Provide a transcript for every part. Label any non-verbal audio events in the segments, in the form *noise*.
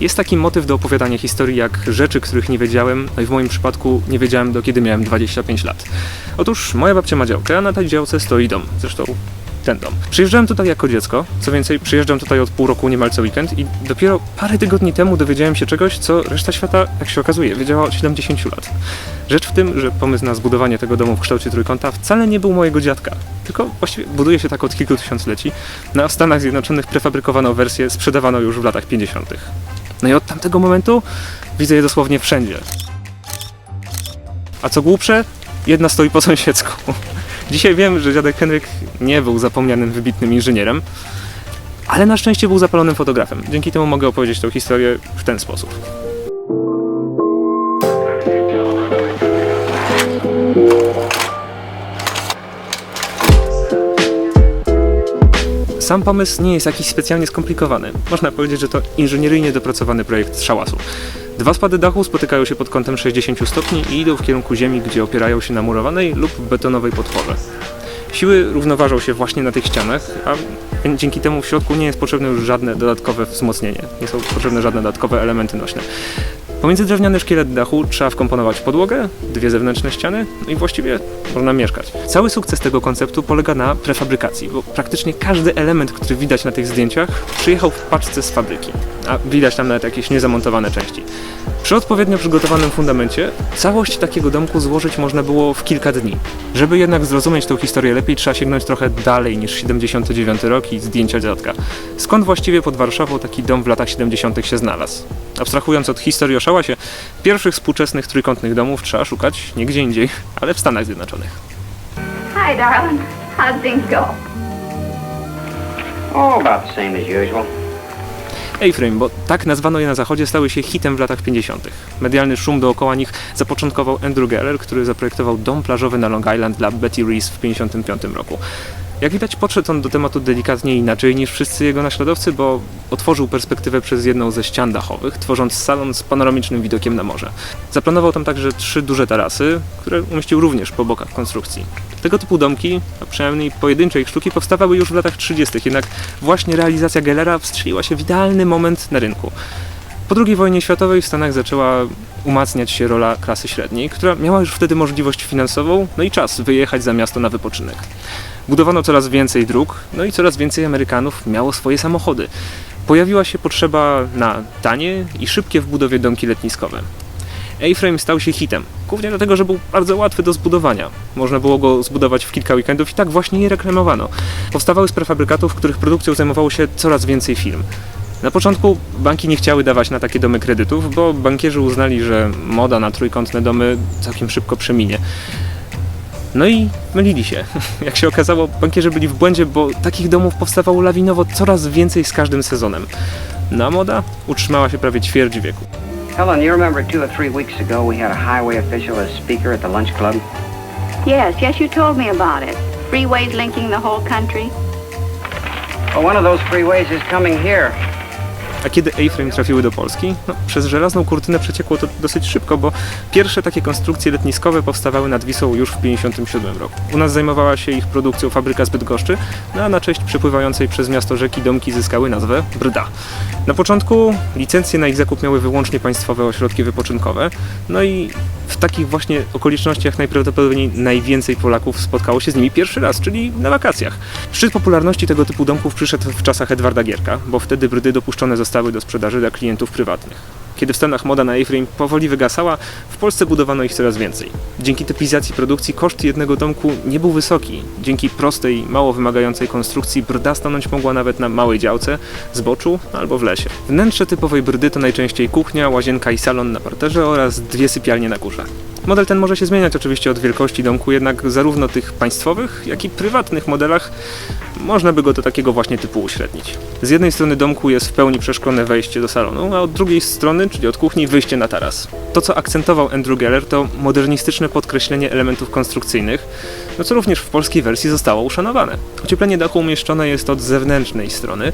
Jest taki motyw do opowiadania historii jak rzeczy, których nie wiedziałem, no i w moim przypadku nie wiedziałem do kiedy miałem 25 lat. Otóż moja babcia ma działkę, a na tej działce stoi dom, zresztą ten dom. Przyjeżdżałem tutaj jako dziecko, co więcej, przyjeżdżam tutaj od pół roku niemal co weekend i dopiero parę tygodni temu dowiedziałem się czegoś, co reszta świata, jak się okazuje, wiedziała od 70 lat. Rzecz w tym, że pomysł na zbudowanie tego domu w kształcie trójkąta wcale nie był mojego dziadka, tylko właściwie buduje się tak od kilku tysiącleci. No a w Stanach Zjednoczonych prefabrykowano wersję, sprzedawano już w latach 50. No i od tamtego momentu widzę je dosłownie wszędzie. A co głupsze, jedna stoi po sąsiedzku. *laughs* Dzisiaj wiem, że dziadek Henryk nie był zapomnianym wybitnym inżynierem, ale na szczęście był zapalonym fotografem. Dzięki temu mogę opowiedzieć tę historię w ten sposób. Sam pomysł nie jest jakiś specjalnie skomplikowany. Można powiedzieć, że to inżynieryjnie dopracowany projekt szałasu. Dwa spady dachu spotykają się pod kątem 60 stopni i idą w kierunku ziemi, gdzie opierają się na murowanej lub betonowej podporze. Siły równoważą się właśnie na tych ścianach, a dzięki temu w środku nie jest potrzebne już żadne dodatkowe wzmocnienie. Nie są potrzebne żadne dodatkowe elementy nośne. Pomiędzy drewniany szkielet dachu trzeba wkomponować podłogę, dwie zewnętrzne ściany no i właściwie można mieszkać. Cały sukces tego konceptu polega na prefabrykacji, bo praktycznie każdy element, który widać na tych zdjęciach, przyjechał w paczce z fabryki, a widać tam nawet jakieś niezamontowane części. Przy odpowiednio przygotowanym fundamencie całość takiego domku złożyć można było w kilka dni. Żeby jednak zrozumieć tę historię lepiej, trzeba sięgnąć trochę dalej niż 79 rok i zdjęcia dziadka. Skąd właściwie pod Warszawą taki dom w latach 70. się znalazł? Abstrahując od historii o szałasie, pierwszych współczesnych trójkątnych domów trzeba szukać nie gdzie indziej, ale w Stanach Zjednoczonych. Hi, darling. How'd things go? Oh, about the same as usual. A-Frame, bo tak nazwano je na zachodzie, stały się hitem w latach 50. Medialny szum dookoła nich zapoczątkował Andrew Geller, który zaprojektował dom plażowy na Long Island dla Betty Reese w 55 roku. Jak widać, podszedł on do tematu delikatnie inaczej niż wszyscy jego naśladowcy, bo otworzył perspektywę przez jedną ze ścian dachowych, tworząc salon z panoramicznym widokiem na morze. Zaplanował tam także trzy duże tarasy, które umieścił również po bokach konstrukcji. Tego typu domki, a przynajmniej pojedyncze ich sztuki, powstawały już w latach 30., jednak właśnie realizacja Gellera wstrzeliła się w idealny moment na rynku. Po II wojnie światowej w Stanach zaczęła umacniać się rola klasy średniej, która miała już wtedy możliwość finansową, no i czas wyjechać za miasto na wypoczynek. Budowano coraz więcej dróg, no i coraz więcej Amerykanów miało swoje samochody. Pojawiła się potrzeba na tanie i szybkie w budowie domki letniskowe. A-Frame stał się hitem, głównie dlatego, że był bardzo łatwy do zbudowania. Można było go zbudować w kilka weekendów i tak właśnie je reklamowano. Powstawały z prefabrykatów, których produkcją zajmowało się coraz więcej firm. Na początku banki nie chciały dawać na takie domy kredytów, bo bankierzy uznali, że moda na trójkątne domy całkiem szybko przeminie. No i mylili się. *laughs* Jak się okazało, bankierzy byli w błędzie, bo takich domów powstawało lawinowo coraz więcej z każdym sezonem. No a moda utrzymała się prawie ćwierć wieku. Helen, you remember two or three weeks ago we had a highway official as speaker at the lunch club? Yes, yes, you told me about it. Freeways linking the whole country. Well, one of those freeways is coming here. A kiedy A-Frame trafiły do Polski? No, przez żelazną kurtynę przeciekło to dosyć szybko, bo pierwsze takie konstrukcje letniskowe powstawały nad Wisłą już w 1957 roku. U nas zajmowała się ich produkcją fabryka z Bydgoszczy, no a na cześć przepływającej przez miasto rzeki domki zyskały nazwę Brda. Na początku licencje na ich zakup miały wyłącznie państwowe ośrodki wypoczynkowe, no i w takich właśnie okolicznościach najprawdopodobniej najwięcej Polaków spotkało się z nimi pierwszy raz, czyli na wakacjach. Szczyt popularności tego typu domków przyszedł w czasach Edwarda Gierka, bo wtedy brdy dopuszczone zostały do sprzedaży dla klientów prywatnych. Kiedy w Stanach moda na A-frame powoli wygasała, w Polsce budowano ich coraz więcej. Dzięki typizacji produkcji koszt jednego domku nie był wysoki. Dzięki prostej, mało wymagającej konstrukcji brda stanąć mogła nawet na małej działce, zboczu albo w lesie. Wnętrze typowej brdy to najczęściej kuchnia, łazienka i salon na parterze oraz dwie sypialnie na górze. Model ten może się zmieniać oczywiście od wielkości domku, jednak zarówno tych państwowych, jak i prywatnych modelach można by go do takiego właśnie typu uśrednić. Z jednej strony domku jest w pełni przeszklone wejście do salonu, a od drugiej strony, czyli od kuchni, wyjście na taras. To, co akcentował Andrew Geller, to modernistyczne podkreślenie elementów konstrukcyjnych, no co również w polskiej wersji zostało uszanowane. Ocieplenie dachu umieszczone jest od zewnętrznej strony,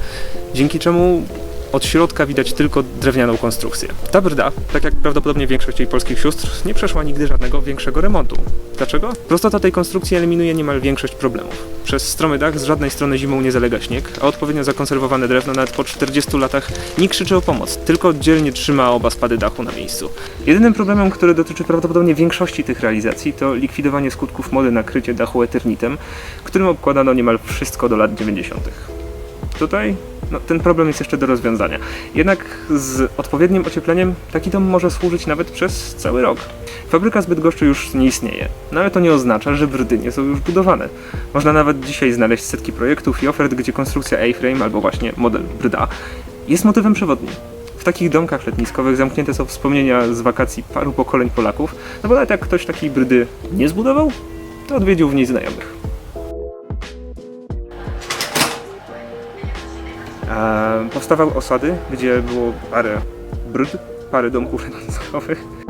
dzięki czemu Od środka widać tylko drewnianą konstrukcję. Ta brda, tak jak prawdopodobnie większość jej polskich sióstr, nie przeszła nigdy żadnego większego remontu. Dlaczego? Prostota tej konstrukcji eliminuje niemal większość problemów. Przez stromy dach z żadnej strony zimą nie zalega śnieg, a odpowiednio zakonserwowane drewno nawet po 40 latach nie krzyczy o pomoc, tylko oddzielnie trzyma oba spady dachu na miejscu. Jedynym problemem, który dotyczy prawdopodobnie większości tych realizacji, to likwidowanie skutków mody na krycie dachu eternitem, którym obkładano niemal wszystko do lat 90. Tutaj no, ten problem jest jeszcze do rozwiązania. Jednak z odpowiednim ociepleniem taki dom może służyć nawet przez cały rok. Fabryka z Bydgoszczy już nie istnieje, no ale to nie oznacza, że brdy nie są już budowane. Można nawet dzisiaj znaleźć setki projektów i ofert, gdzie konstrukcja A-frame albo właśnie model brda jest motywem przewodnim. W takich domkach letniskowych zamknięte są wspomnienia z wakacji paru pokoleń Polaków, no bo nawet jak ktoś takiej brydy nie zbudował, to odwiedził w niej znajomych. Powstawały osady, gdzie było parę bryd, parę domków letniskowych.